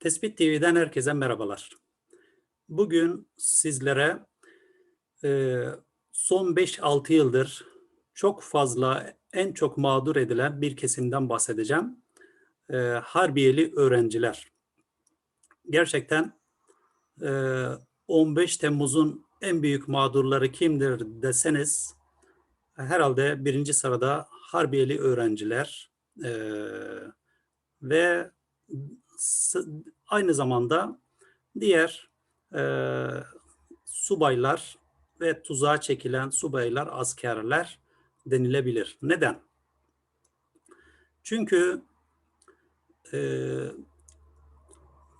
Tespit TV'den herkese merhabalar. Bugün sizlere e, son 5-6 yıldır çok fazla, en çok mağdur edilen bir kesimden bahsedeceğim. E, Harbiyeli öğrenciler. Gerçekten e, 15 Temmuz'un en büyük mağdurları kimdir deseniz herhalde birinci sırada Harbiyeli öğrenciler e, ve aynı zamanda diğer e, subaylar ve tuzağa çekilen subaylar, askerler denilebilir. Neden? Çünkü e,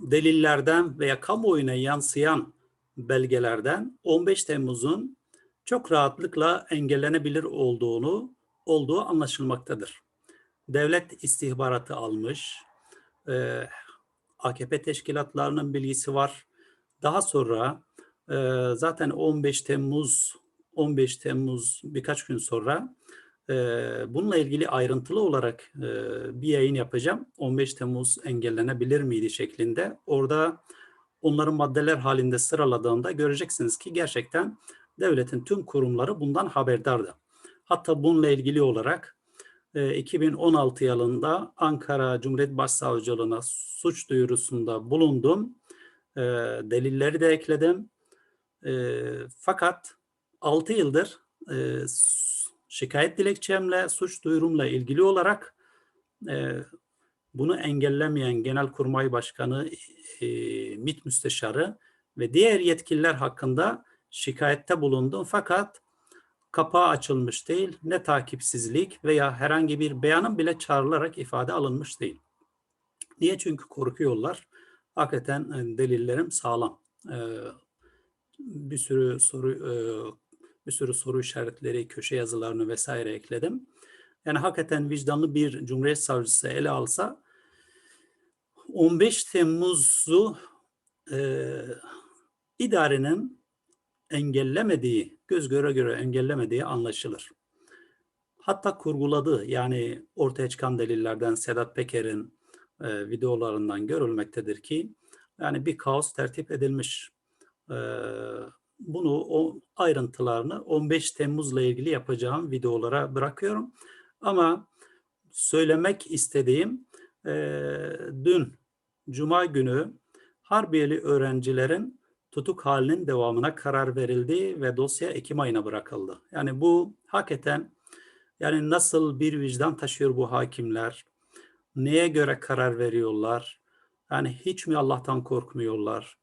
delillerden veya kamuoyuna yansıyan belgelerden 15 Temmuz'un çok rahatlıkla engellenebilir olduğunu olduğu anlaşılmaktadır. Devlet istihbaratı almış, e, AKP teşkilatlarının bilgisi var. Daha sonra e, zaten 15 Temmuz 15 Temmuz birkaç gün sonra e, bununla ilgili ayrıntılı olarak e, bir yayın yapacağım. 15 Temmuz engellenebilir miydi şeklinde. Orada onların maddeler halinde sıraladığında göreceksiniz ki gerçekten devletin tüm kurumları bundan haberdardı. Hatta bununla ilgili olarak 2016 ee, yılında Ankara Cumhuriyet Başsavcılığına suç duyurusunda bulundum. Ee, delilleri de ekledim. Ee, fakat 6 yıldır e, şikayet dilekçemle, suç duyurumla ilgili olarak e, bunu engellemeyen Genelkurmay Başkanı, e, MİT Müsteşarı ve diğer yetkililer hakkında şikayette bulundum. Fakat kapağı açılmış değil, ne takipsizlik veya herhangi bir beyanın bile çağrılarak ifade alınmış değil. Niye? Çünkü korkuyorlar. Hakikaten e, delillerim sağlam. E, bir sürü soru e, bir sürü soru işaretleri, köşe yazılarını vesaire ekledim. Yani hakikaten vicdanlı bir Cumhuriyet Savcısı ele alsa 15 Temmuz'u e, idarenin engellemediği göz göre göre engellemediği anlaşılır. Hatta kurguladığı yani ortaya çıkan delillerden Sedat Peker'in e, videolarından görülmektedir ki yani bir kaos tertip edilmiş. E, bunu o ayrıntılarını 15 Temmuz'la ilgili yapacağım videolara bırakıyorum. Ama söylemek istediğim e, dün Cuma günü Harbiyeli öğrencilerin tutuk halinin devamına karar verildi ve dosya Ekim ayına bırakıldı. Yani bu hakikaten yani nasıl bir vicdan taşıyor bu hakimler? Neye göre karar veriyorlar? Yani hiç mi Allah'tan korkmuyorlar?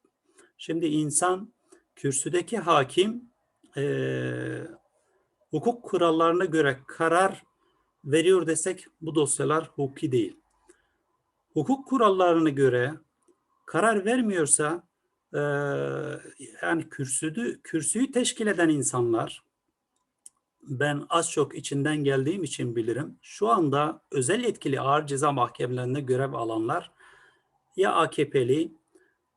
Şimdi insan kürsüdeki hakim e, hukuk kurallarına göre karar veriyor desek bu dosyalar hukuki değil. Hukuk kurallarına göre karar vermiyorsa e, yani kürsüdü, kürsüyü teşkil eden insanlar ben az çok içinden geldiğim için bilirim. Şu anda özel yetkili ağır ceza mahkemelerinde görev alanlar ya AKP'li,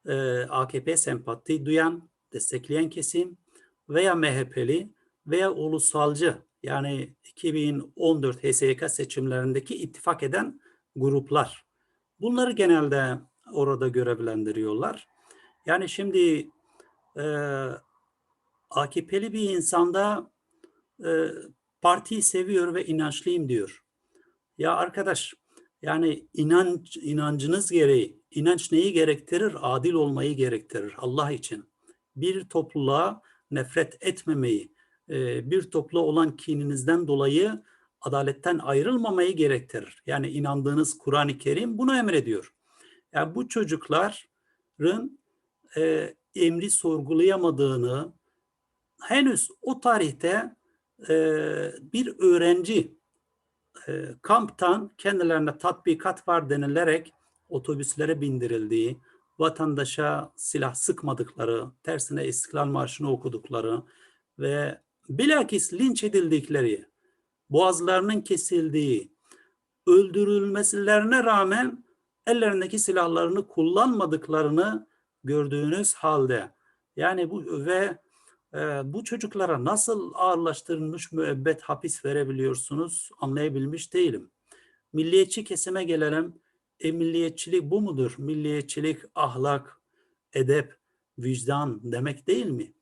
e, AKP sempati duyan, destekleyen kesim veya MHP'li veya ulusalcı yani 2014 HSYK seçimlerindeki ittifak eden gruplar. Bunları genelde orada görevlendiriyorlar. Yani şimdi e, AKP'li bir insanda e, partiyi seviyor ve inançlıyım diyor. Ya arkadaş yani inanç inancınız gereği inanç neyi gerektirir? Adil olmayı gerektirir Allah için. Bir topluluğa nefret etmemeyi, e, bir topluluğa olan kininizden dolayı adaletten ayrılmamayı gerektirir. Yani inandığınız Kur'an-ı Kerim bunu emrediyor. Yani bu çocukların e, emri sorgulayamadığını henüz o tarihte e, bir öğrenci e, kamptan kendilerine tatbikat var denilerek otobüslere bindirildiği, vatandaşa silah sıkmadıkları, tersine İstiklal Marşı'nı okudukları ve bilakis linç edildikleri, boğazlarının kesildiği, öldürülmelerine rağmen ellerindeki silahlarını kullanmadıklarını gördüğünüz halde yani bu ve e, bu çocuklara nasıl ağırlaştırılmış müebbet hapis verebiliyorsunuz anlayabilmiş değilim. Milliyetçi kesime gelelim. E milliyetçilik bu mudur? Milliyetçilik, ahlak, edep, vicdan demek değil mi?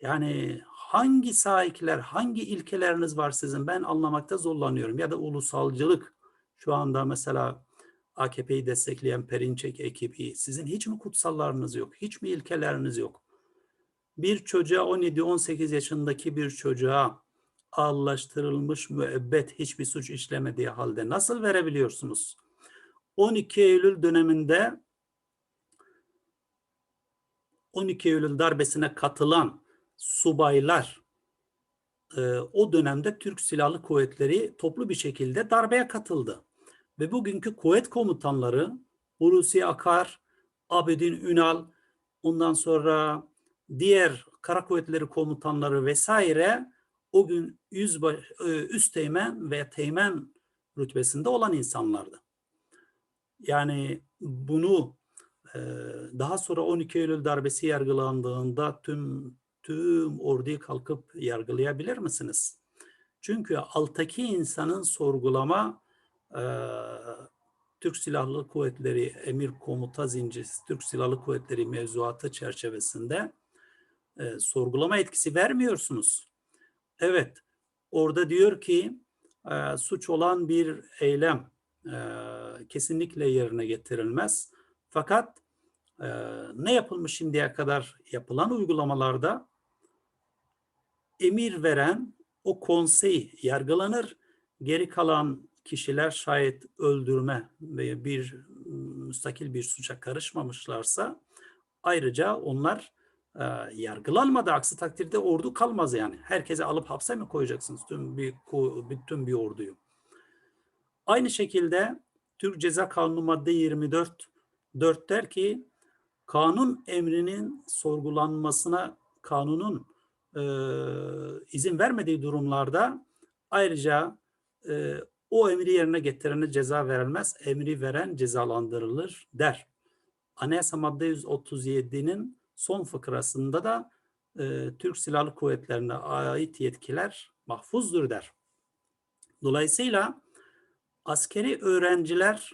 Yani hangi sahipler, hangi ilkeleriniz var sizin? Ben anlamakta zorlanıyorum. Ya da ulusalcılık. Şu anda mesela AKP'yi destekleyen Perinçek ekibi. Sizin hiç mi kutsallarınız yok? Hiç mi ilkeleriniz yok? Bir çocuğa 17-18 yaşındaki bir çocuğa ağırlaştırılmış müebbet hiçbir suç işlemediği halde nasıl verebiliyorsunuz? 12 Eylül döneminde 12 Eylül darbesine katılan subaylar e, o dönemde Türk Silahlı Kuvvetleri toplu bir şekilde darbeye katıldı. Ve bugünkü kuvvet komutanları Hulusi Akar, Abedin Ünal, ondan sonra diğer kara kuvvetleri komutanları vesaire o gün yüzbaş, e, üst teğmen ve teğmen rütbesinde olan insanlardı. Yani bunu e, daha sonra 12 Eylül darbesi yargılandığında tüm tüm orduyu kalkıp yargılayabilir misiniz? Çünkü alttaki insanın sorgulama e, Türk Silahlı Kuvvetleri Emir Komuta Zinciri, Türk Silahlı Kuvvetleri mevzuatı çerçevesinde e, sorgulama etkisi vermiyorsunuz. Evet, orada diyor ki e, suç olan bir eylem e, kesinlikle yerine getirilmez. Fakat e, ne yapılmış şimdiye kadar yapılan uygulamalarda emir veren o konsey yargılanır. Geri kalan kişiler şayet öldürme veya bir müstakil bir suça karışmamışlarsa ayrıca onlar e, yargılanmadı. Aksi takdirde ordu kalmaz yani. Herkese alıp hapse mi koyacaksınız tüm bir bütün bir orduyu? Aynı şekilde Türk Ceza Kanunu madde 24 4 der ki kanun emrinin sorgulanmasına kanunun e, izin vermediği durumlarda ayrıca e, o emri yerine getirene ceza verilmez, emri veren cezalandırılır der. Anayasa madde 137'nin son fıkrasında da e, Türk Silahlı Kuvvetlerine ait yetkiler mahfuzdur der. Dolayısıyla askeri öğrenciler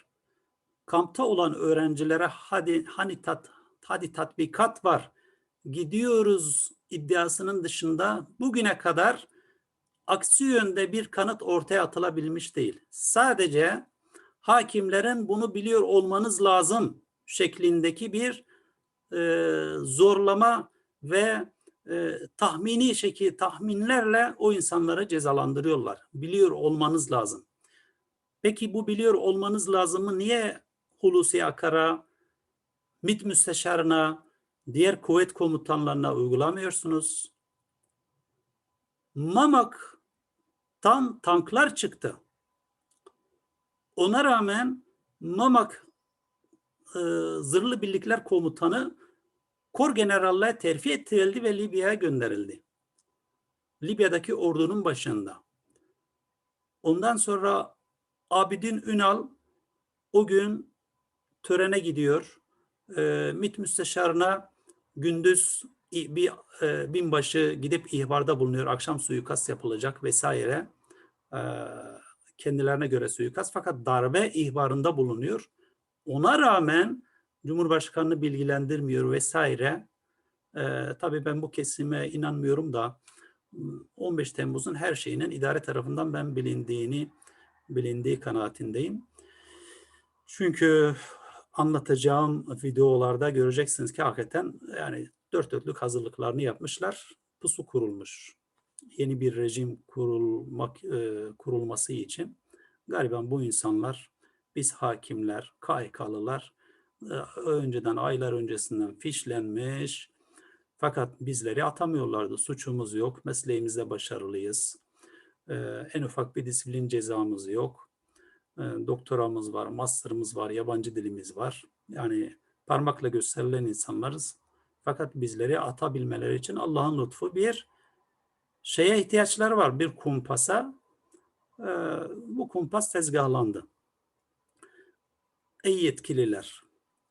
kampta olan öğrencilere hadi hani tat hadi tatbikat var gidiyoruz iddiasının dışında bugüne kadar aksi yönde bir kanıt ortaya atılabilmiş değil. Sadece hakimlerin bunu biliyor olmanız lazım şeklindeki bir e, zorlama ve e, tahmini şekil tahminlerle o insanları cezalandırıyorlar. Biliyor olmanız lazım. Peki bu biliyor olmanız lazımı niye Hulusi Akar'a, MİT müsteşarına, diğer kuvvet komutanlarına uygulamıyorsunuz? Mamak'tan tanklar çıktı. Ona rağmen Mamak e, Zırhlı Birlikler Komutanı Kor Generalliğe terfi ettirildi ve Libya'ya gönderildi. Libya'daki ordunun başında. Ondan sonra Abidin Ünal o gün törene gidiyor. E, MİT müsteşarına gündüz bir e, binbaşı gidip ihbarda bulunuyor. Akşam suikast yapılacak vesaire. E, kendilerine göre suikast fakat darbe ihbarında bulunuyor. Ona rağmen Cumhurbaşkanını bilgilendirmiyor vesaire. E, tabii ben bu kesime inanmıyorum da 15 Temmuz'un her şeyinin idare tarafından ben bilindiğini bilindiği kanaatindeyim. Çünkü anlatacağım videolarda göreceksiniz ki hakikaten yani dört dörtlük hazırlıklarını yapmışlar. Pusu kurulmuş. Yeni bir rejim kurulmak e, kurulması için galiba bu insanlar biz hakimler, KHK'lılar e, önceden aylar öncesinden fişlenmiş fakat bizleri atamıyorlardı. Suçumuz yok, mesleğimizde başarılıyız. E, en ufak bir disiplin cezamız yok ee, doktoramız var, master'ımız var, yabancı dilimiz var. Yani parmakla gösterilen insanlarız. Fakat bizleri atabilmeleri için Allah'ın lütfu bir şeye ihtiyaçları var. Bir kumpasa. Ee, bu kumpas tezgahlandı. Ey yetkililer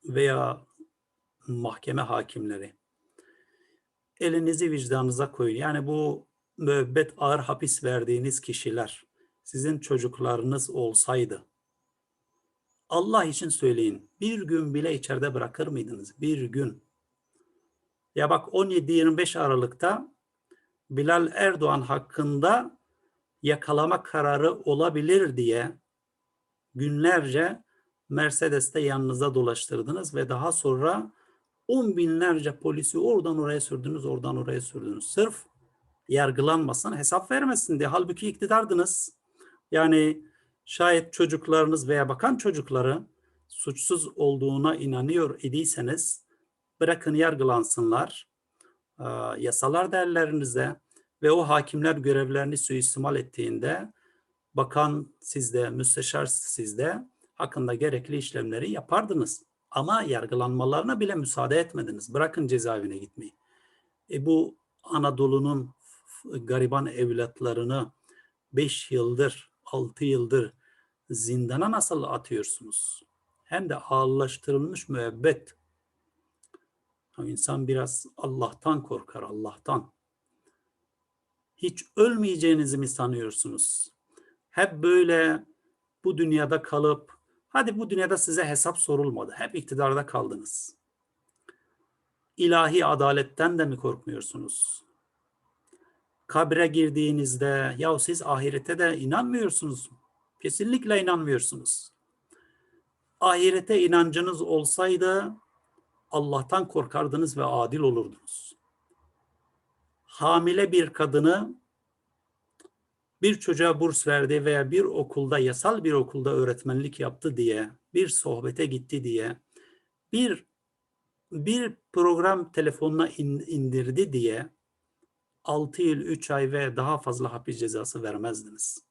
veya mahkeme hakimleri elinizi vicdanınıza koyun. Yani bu müebbet ağır hapis verdiğiniz kişiler sizin çocuklarınız olsaydı Allah için söyleyin. Bir gün bile içeride bırakır mıydınız? Bir gün. Ya bak 17-25 Aralık'ta Bilal Erdoğan hakkında yakalama kararı olabilir diye günlerce Mercedes'te yanınıza dolaştırdınız ve daha sonra on binlerce polisi oradan oraya sürdünüz, oradan oraya sürdünüz. Sırf yargılanmasın, hesap vermesin diye. Halbuki iktidardınız. Yani şayet çocuklarınız veya bakan çocukları suçsuz olduğuna inanıyor idiyseniz bırakın yargılansınlar. Ee, yasalar derlerinizde ve o hakimler görevlerini suistimal ettiğinde bakan sizde, müsteşar sizde hakkında gerekli işlemleri yapardınız. Ama yargılanmalarına bile müsaade etmediniz. Bırakın cezaevine gitmeyi. E bu Anadolu'nun gariban evlatlarını 5 yıldır, 6 yıldır zindana nasıl atıyorsunuz? Hem de ağırlaştırılmış müebbet. İnsan biraz Allah'tan korkar, Allah'tan. Hiç ölmeyeceğinizi mi sanıyorsunuz? Hep böyle bu dünyada kalıp, hadi bu dünyada size hesap sorulmadı. Hep iktidarda kaldınız. İlahi adaletten de mi korkmuyorsunuz? Kabre girdiğinizde, ya siz ahirete de inanmıyorsunuz. Kesinlikle inanmıyorsunuz. Ahirete inancınız olsaydı Allah'tan korkardınız ve adil olurdunuz. Hamile bir kadını bir çocuğa burs verdi veya bir okulda, yasal bir okulda öğretmenlik yaptı diye, bir sohbete gitti diye, bir bir program telefonuna indirdi diye 6 yıl 3 ay ve daha fazla hapis cezası vermezdiniz.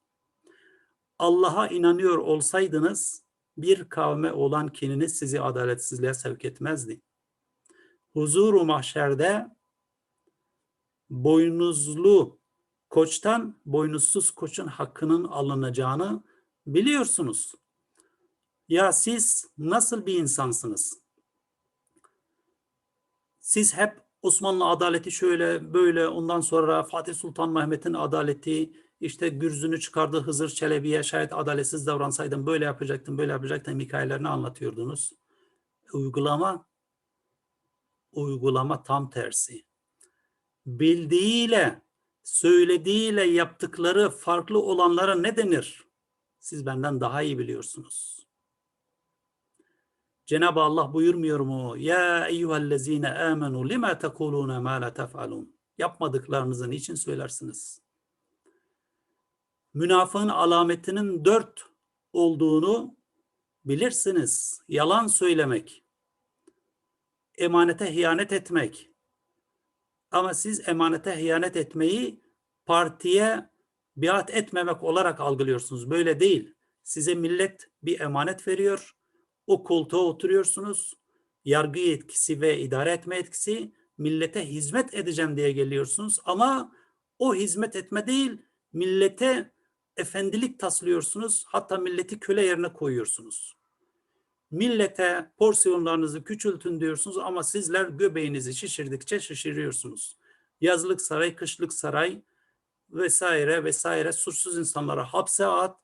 Allah'a inanıyor olsaydınız bir kavme olan kininiz sizi adaletsizliğe sevk etmezdi. Huzuru mahşerde boynuzlu koçtan boynuzsuz koçun hakkının alınacağını biliyorsunuz. Ya siz nasıl bir insansınız? Siz hep Osmanlı adaleti şöyle böyle ondan sonra Fatih Sultan Mehmet'in adaleti işte gürzünü çıkardı Hızır Çelebi'ye şayet adaletsiz davransaydım böyle yapacaktım böyle yapacaktım hikayelerini anlatıyordunuz. Uygulama uygulama tam tersi. Bildiğiyle söylediğiyle yaptıkları farklı olanlara ne denir? Siz benden daha iyi biliyorsunuz. Cenab-ı Allah buyurmuyor mu? Ya eyyühellezine amenu lima tekulune ma la tef'alun. Yapmadıklarınızı niçin söylersiniz? Münafığın alametinin dört olduğunu bilirsiniz. Yalan söylemek, emanete hıyanet etmek, ama siz emanete hıyanet etmeyi partiye biat etmemek olarak algılıyorsunuz. Böyle değil. Size millet bir emanet veriyor. O koltuğa oturuyorsunuz. Yargı yetkisi ve idare etme etkisi millete hizmet edeceğim diye geliyorsunuz. Ama o hizmet etme değil, millete efendilik taslıyorsunuz. Hatta milleti köle yerine koyuyorsunuz. Millete porsiyonlarınızı küçültün diyorsunuz ama sizler göbeğinizi şişirdikçe şişiriyorsunuz. Yazlık saray, kışlık saray vesaire vesaire suçsuz insanlara hapse at,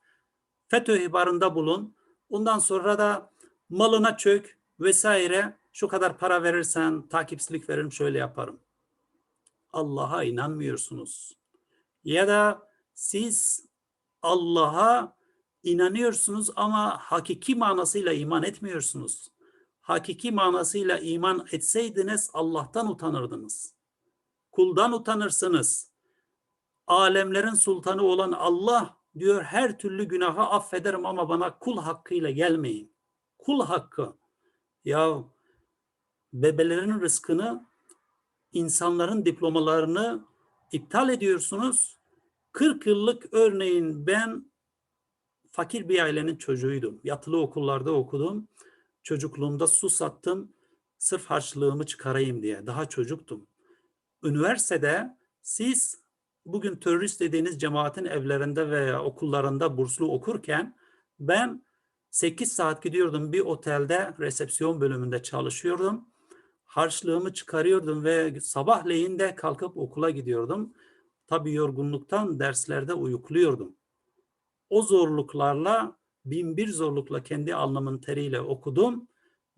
FETÖ ihbarında bulun. Ondan sonra da malına çök vesaire şu kadar para verirsen takipsizlik veririm şöyle yaparım. Allah'a inanmıyorsunuz. Ya da siz Allah'a inanıyorsunuz ama hakiki manasıyla iman etmiyorsunuz. Hakiki manasıyla iman etseydiniz Allah'tan utanırdınız. Kuldan utanırsınız. Alemlerin sultanı olan Allah diyor her türlü günahı affederim ama bana kul hakkıyla gelmeyin. Kul hakkı. Ya bebelerin rızkını, insanların diplomalarını iptal ediyorsunuz. 40 yıllık örneğin ben fakir bir ailenin çocuğuydum. Yatılı okullarda okudum. Çocukluğumda su sattım. Sırf harçlığımı çıkarayım diye. Daha çocuktum. Üniversitede siz bugün terörist dediğiniz cemaatin evlerinde veya okullarında burslu okurken ben 8 saat gidiyordum bir otelde resepsiyon bölümünde çalışıyordum. Harçlığımı çıkarıyordum ve sabahleyin de kalkıp okula gidiyordum. Tabii yorgunluktan derslerde uyukluyordum o zorluklarla bin bir zorlukla kendi alnımın teriyle okudum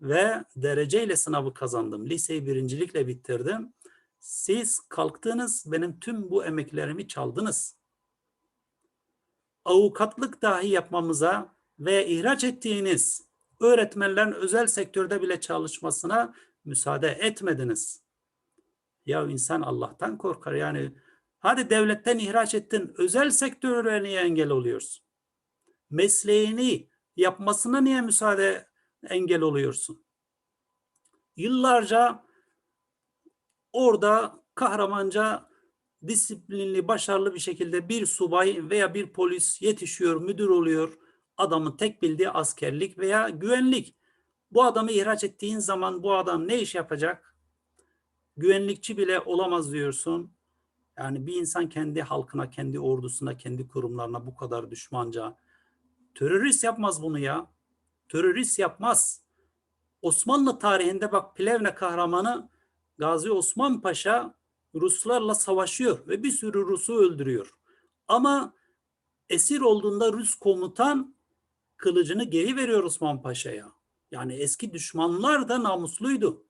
ve dereceyle sınavı kazandım. Liseyi birincilikle bitirdim. Siz kalktınız, benim tüm bu emeklerimi çaldınız. Avukatlık dahi yapmamıza ve ihraç ettiğiniz öğretmenlerin özel sektörde bile çalışmasına müsaade etmediniz. Ya insan Allah'tan korkar. Yani hadi devletten ihraç ettin, özel sektörüne niye engel oluyorsun? Mesleğini yapmasına niye müsaade engel oluyorsun? Yıllarca orada kahramanca disiplinli, başarılı bir şekilde bir subay veya bir polis yetişiyor, müdür oluyor. Adamın tek bildiği askerlik veya güvenlik. Bu adamı ihraç ettiğin zaman bu adam ne iş yapacak? Güvenlikçi bile olamaz diyorsun. Yani bir insan kendi halkına, kendi ordusuna, kendi kurumlarına bu kadar düşmanca terörist yapmaz bunu ya. Terörist yapmaz. Osmanlı tarihinde bak Plevne kahramanı Gazi Osman Paşa Ruslarla savaşıyor ve bir sürü Rus'u öldürüyor. Ama esir olduğunda Rus komutan kılıcını geri veriyor Osman Paşa'ya. Yani eski düşmanlar da namusluydu.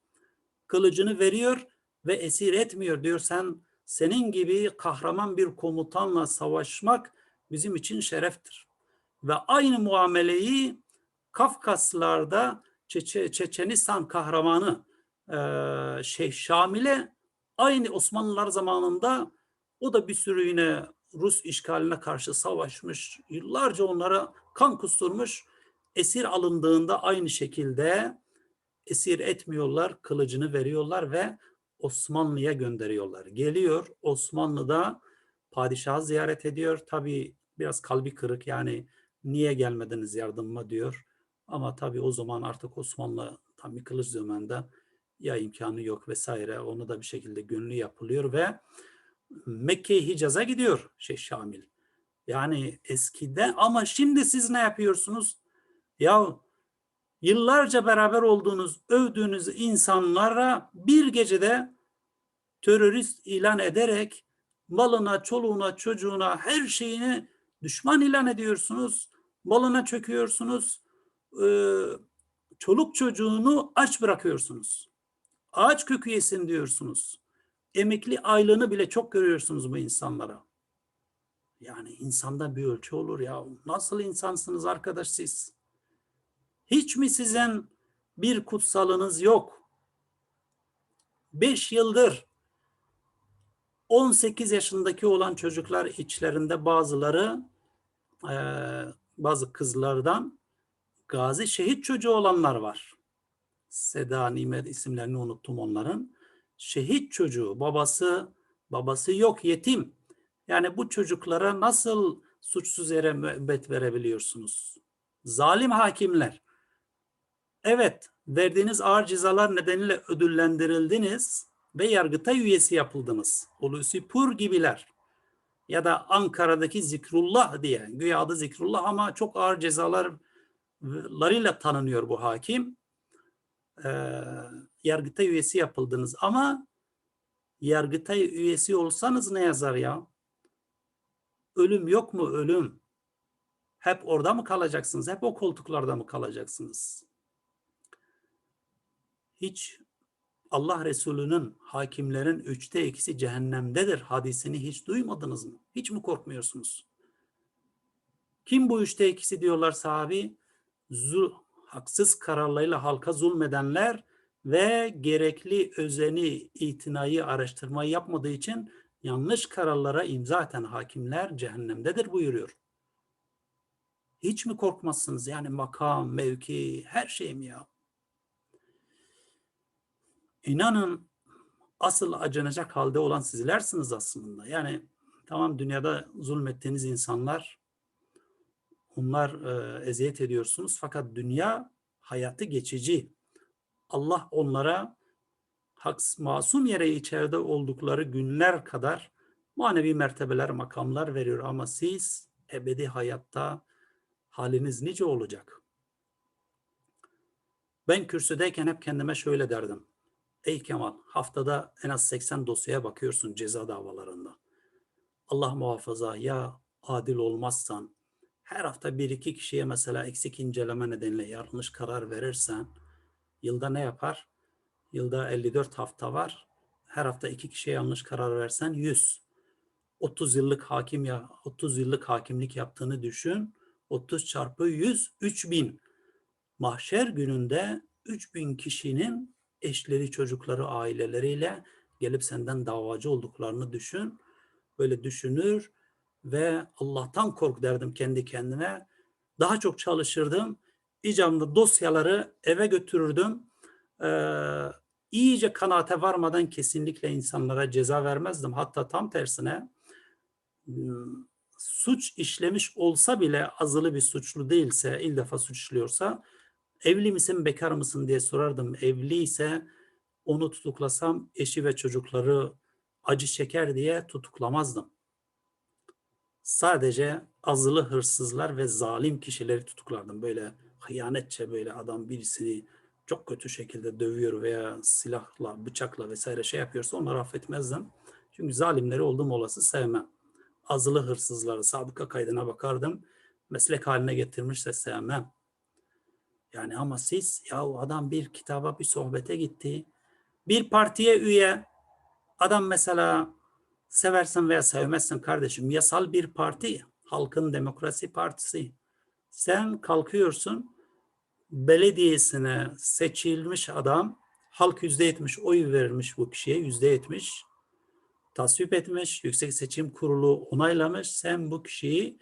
Kılıcını veriyor ve esir etmiyor diyor. Sen senin gibi kahraman bir komutanla savaşmak bizim için şereftir. Ve aynı muameleyi Kafkaslarda Çeçe, Çeçenistan kahramanı e, Şeyh Şamil'e aynı Osmanlılar zamanında o da bir sürü yine Rus işgaline karşı savaşmış. Yıllarca onlara kan kusturmuş. Esir alındığında aynı şekilde esir etmiyorlar, kılıcını veriyorlar ve Osmanlı'ya gönderiyorlar. Geliyor Osmanlı'da padişahı ziyaret ediyor. Tabii biraz kalbi kırık yani niye gelmediniz yardımıma diyor. Ama tabii o zaman artık Osmanlı tam bir kılıç döneminde ya imkanı yok vesaire onu da bir şekilde gönlü yapılıyor ve Mekke'ye Hicaz'a gidiyor şey Şamil. Yani eskiden ama şimdi siz ne yapıyorsunuz? Ya yıllarca beraber olduğunuz, övdüğünüz insanlara bir gecede terörist ilan ederek malına, çoluğuna, çocuğuna, her şeyini düşman ilan ediyorsunuz. Malına çöküyorsunuz. çoluk çocuğunu aç bırakıyorsunuz. Ağaç kökü yesin diyorsunuz. Emekli aylığını bile çok görüyorsunuz bu insanlara. Yani insanda bir ölçü olur ya. Nasıl insansınız arkadaş siz? Hiç mi sizin bir kutsalınız yok? Beş yıldır 18 yaşındaki olan çocuklar içlerinde bazıları bazı kızlardan gazi şehit çocuğu olanlar var. Seda Nimet isimlerini unuttum onların. Şehit çocuğu, babası babası yok, yetim. Yani bu çocuklara nasıl suçsuz yere müebbet verebiliyorsunuz? Zalim hakimler. Evet, verdiğiniz ağır cezalar nedeniyle ödüllendirildiniz ve yargıta üyesi yapıldınız. Hulusi Pur gibiler. Ya da Ankara'daki Zikrullah diye. Güya adı Zikrullah ama çok ağır cezalarıyla tanınıyor bu hakim e, Yargıtay üyesi yapıldınız ama Yargıtay üyesi olsanız ne yazar ya? Ölüm yok mu ölüm? Hep orada mı kalacaksınız? Hep o koltuklarda mı kalacaksınız? Hiç Allah Resulü'nün hakimlerin üçte ikisi cehennemdedir hadisini hiç duymadınız mı? Hiç mi korkmuyorsunuz? Kim bu üçte ikisi diyorlar sahabi? Zul, haksız kararlarıyla halka zulmedenler ve gerekli özeni, itinayı, araştırmayı yapmadığı için yanlış kararlara imza atan hakimler cehennemdedir buyuruyor. Hiç mi korkmazsınız? Yani makam, mevki, her şey mi ya? İnanın asıl acınacak halde olan sizlersiniz aslında. Yani tamam dünyada zulmettiğiniz insanlar Bunlar e, eziyet ediyorsunuz fakat dünya hayatı geçici. Allah onlara haks, masum yere içeride oldukları günler kadar manevi mertebeler, makamlar veriyor ama siz ebedi hayatta haliniz nice olacak? Ben kürsüdeyken hep kendime şöyle derdim. Ey Kemal haftada en az 80 dosyaya bakıyorsun ceza davalarında. Allah muhafaza ya adil olmazsan her hafta bir iki kişiye mesela eksik inceleme nedeniyle yanlış karar verirsen yılda ne yapar? Yılda 54 hafta var. Her hafta iki kişiye yanlış karar versen 100. 30 yıllık hakim ya 30 yıllık hakimlik yaptığını düşün. 30 çarpı 100 3000. Mahşer gününde 3000 kişinin eşleri, çocukları, aileleriyle gelip senden davacı olduklarını düşün. Böyle düşünür ve Allah'tan kork derdim kendi kendime. Daha çok çalışırdım. İcamda dosyaları eve götürürdüm. Ee, iyice kanaate varmadan kesinlikle insanlara ceza vermezdim. Hatta tam tersine ım, suç işlemiş olsa bile azılı bir suçlu değilse, ilk defa suç işliyorsa evli misin, bekar mısın diye sorardım. Evli ise onu tutuklasam eşi ve çocukları acı çeker diye tutuklamazdım. Sadece azılı hırsızlar ve zalim kişileri tutuklardım. Böyle hıyanetçe böyle adam birisini çok kötü şekilde dövüyor veya silahla, bıçakla vesaire şey yapıyorsa onları affetmezdim. Çünkü zalimleri oldum olası sevmem. Azılı hırsızları sabıka kaydına bakardım. Meslek haline getirmişse sevmem. Yani ama siz ya adam bir kitaba bir sohbete gitti. Bir partiye üye. Adam mesela seversin veya sevmezsin kardeşim yasal bir parti Halkın Demokrasi Partisi. Sen kalkıyorsun belediyesine seçilmiş adam halk yüzde yetmiş oy vermiş bu kişiye yüzde yetmiş tasvip etmiş yüksek seçim kurulu onaylamış. Sen bu kişiyi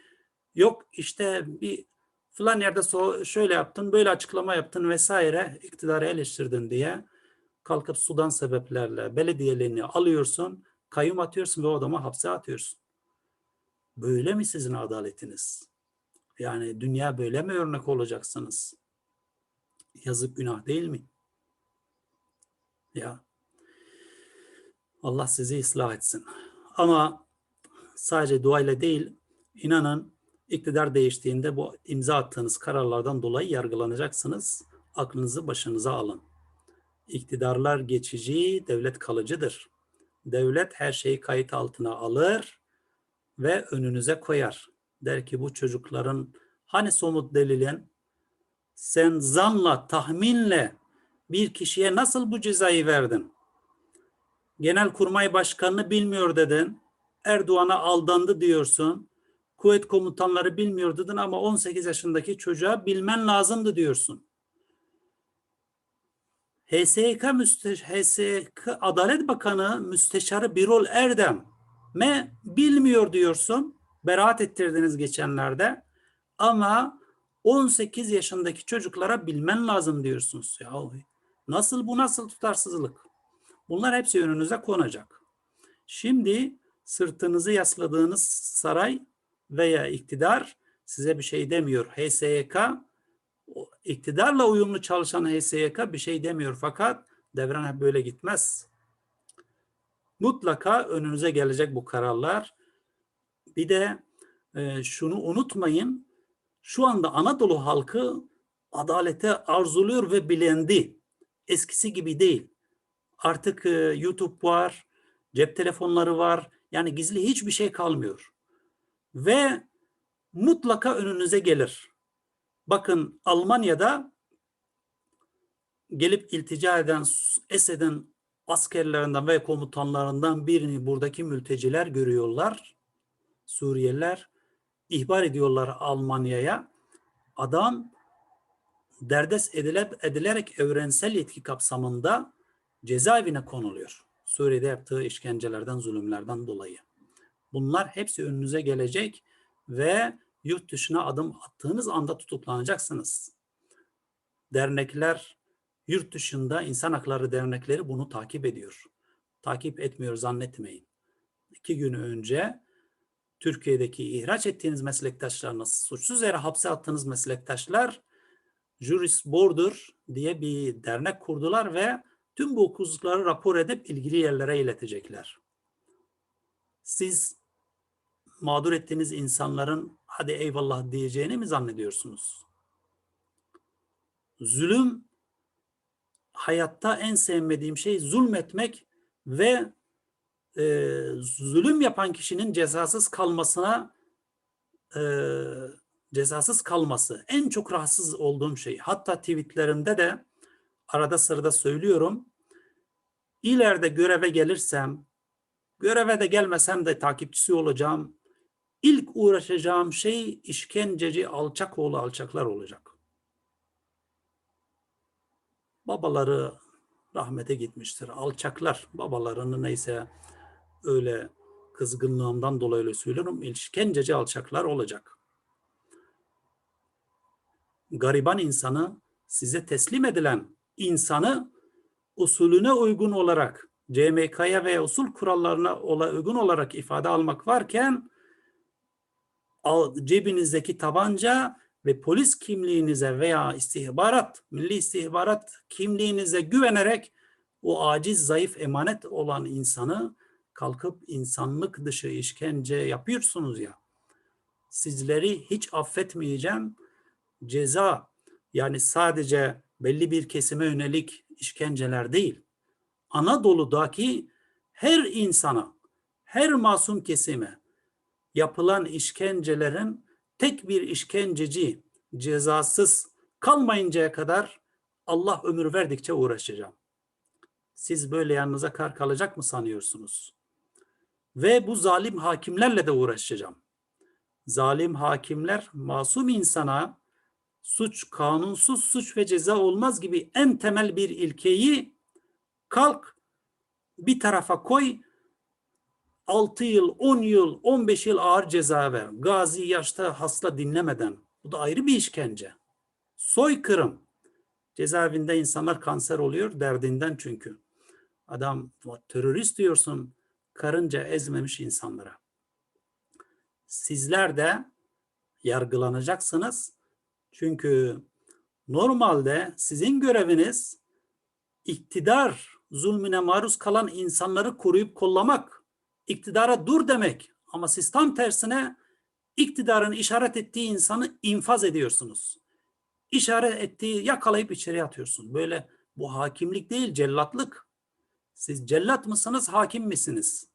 yok işte bir falan yerde so- şöyle yaptın böyle açıklama yaptın vesaire iktidarı eleştirdin diye kalkıp sudan sebeplerle belediyelerini alıyorsun kayyum atıyorsun ve o adamı hapse atıyorsun. Böyle mi sizin adaletiniz? Yani dünya böyle mi örnek olacaksınız? Yazık günah değil mi? Ya Allah sizi ıslah etsin. Ama sadece duayla değil, inanın iktidar değiştiğinde bu imza attığınız kararlardan dolayı yargılanacaksınız. Aklınızı başınıza alın. İktidarlar geçici, devlet kalıcıdır. Devlet her şeyi kayıt altına alır ve önünüze koyar. Der ki bu çocukların hani somut delilin sen zanla, tahminle bir kişiye nasıl bu cezayı verdin? Genelkurmay Başkanı'nı bilmiyor dedin. Erdoğan'a aldandı diyorsun. Kuvvet komutanları bilmiyor dedin ama 18 yaşındaki çocuğa bilmen lazımdı diyorsun. HSK, müste, HSK Adalet Bakanı Müsteşarı Birol Erdem me bilmiyor diyorsun. Beraat ettirdiniz geçenlerde. Ama 18 yaşındaki çocuklara bilmen lazım diyorsunuz. Ya nasıl bu nasıl tutarsızlık? Bunlar hepsi önünüze konacak. Şimdi sırtınızı yasladığınız saray veya iktidar size bir şey demiyor. HSYK iktidarla uyumlu çalışan HSYK bir şey demiyor fakat devran hep böyle gitmez. Mutlaka önünüze gelecek bu kararlar. Bir de e, şunu unutmayın. Şu anda Anadolu halkı adalete arzuluyor ve bilendi. Eskisi gibi değil. Artık e, YouTube var, cep telefonları var. Yani gizli hiçbir şey kalmıyor. Ve mutlaka önünüze gelir. Bakın Almanya'da gelip iltica eden Esed'in askerlerinden ve komutanlarından birini buradaki mülteciler görüyorlar. Suriyeliler ihbar ediyorlar Almanya'ya. Adam derdest edilip, edilerek evrensel yetki kapsamında cezaevine konuluyor. Suriye'de yaptığı işkencelerden, zulümlerden dolayı. Bunlar hepsi önünüze gelecek ve yurt dışına adım attığınız anda tutuklanacaksınız. Dernekler, yurt dışında insan hakları dernekleri bunu takip ediyor. Takip etmiyor zannetmeyin. İki gün önce Türkiye'deki ihraç ettiğiniz meslektaşlarınız, suçsuz yere hapse attığınız meslektaşlar Juris Border diye bir dernek kurdular ve tüm bu hukuksuzlukları rapor edip ilgili yerlere iletecekler. Siz mağdur ettiğiniz insanların hadi eyvallah diyeceğini mi zannediyorsunuz? Zulüm hayatta en sevmediğim şey zulmetmek ve e, zulüm yapan kişinin cezasız kalmasına e, cezasız kalması en çok rahatsız olduğum şey. Hatta tweetlerimde de arada sırada söylüyorum. İleride göreve gelirsem, göreve de gelmesem de takipçisi olacağım. İlk uğraşacağım şey işkenceci alçak oğlu alçaklar olacak. Babaları rahmete gitmiştir. Alçaklar babalarını neyse öyle kızgınlığımdan dolayı öyle söylüyorum. İşkenceci alçaklar olacak. Gariban insanı size teslim edilen insanı usulüne uygun olarak CMK'ya veya usul kurallarına uygun olarak ifade almak varken cebinizdeki tabanca ve polis kimliğinize veya istihbarat, milli istihbarat kimliğinize güvenerek o aciz, zayıf, emanet olan insanı kalkıp insanlık dışı işkence yapıyorsunuz ya. Sizleri hiç affetmeyeceğim. Ceza yani sadece belli bir kesime yönelik işkenceler değil. Anadolu'daki her insana, her masum kesime yapılan işkencelerin tek bir işkenceci cezasız kalmayıncaya kadar Allah ömür verdikçe uğraşacağım. Siz böyle yanınıza kar kalacak mı sanıyorsunuz? Ve bu zalim hakimlerle de uğraşacağım. Zalim hakimler masum insana suç, kanunsuz suç ve ceza olmaz gibi en temel bir ilkeyi kalk bir tarafa koy 6 yıl, 10 yıl, 15 yıl ağır ceza ver. Gazi yaşta hasta dinlemeden. Bu da ayrı bir işkence. Soykırım. Cezaevinde insanlar kanser oluyor derdinden çünkü. Adam terörist diyorsun karınca ezmemiş insanlara. Sizler de yargılanacaksınız. Çünkü normalde sizin göreviniz iktidar zulmüne maruz kalan insanları koruyup kollamak, iktidara dur demek. Ama siz tam tersine iktidarın işaret ettiği insanı infaz ediyorsunuz. İşaret ettiği yakalayıp içeri atıyorsun. Böyle bu hakimlik değil, cellatlık. Siz cellat mısınız, hakim misiniz?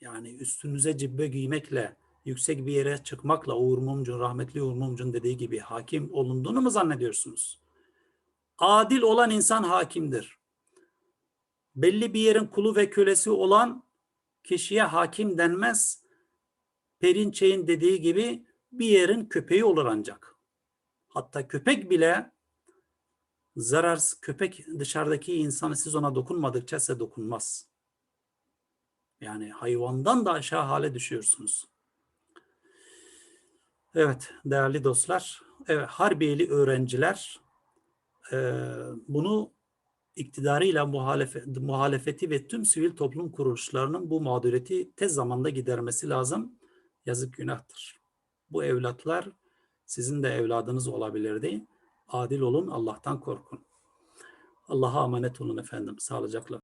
Yani üstünüze cibbe giymekle, yüksek bir yere çıkmakla Uğur Mumcu, rahmetli Uğur Mumcu'nun dediği gibi hakim olunduğunu mu zannediyorsunuz? Adil olan insan hakimdir. Belli bir yerin kulu ve kölesi olan kişiye hakim denmez. Perinçey'in dediği gibi bir yerin köpeği olur ancak. Hatta köpek bile zararsız köpek dışarıdaki insanı siz ona dokunmadıkça size dokunmaz. Yani hayvandan da aşağı hale düşüyorsunuz. Evet değerli dostlar, evet, Harbiyeli öğrenciler bunu iktidarıyla muhalefet, muhalefeti ve tüm sivil toplum kuruluşlarının bu mağduriyeti tez zamanda gidermesi lazım. Yazık günahtır. Bu evlatlar sizin de evladınız olabilirdi. Adil olun, Allah'tan korkun. Allah'a emanet olun efendim. Sağlıcakla.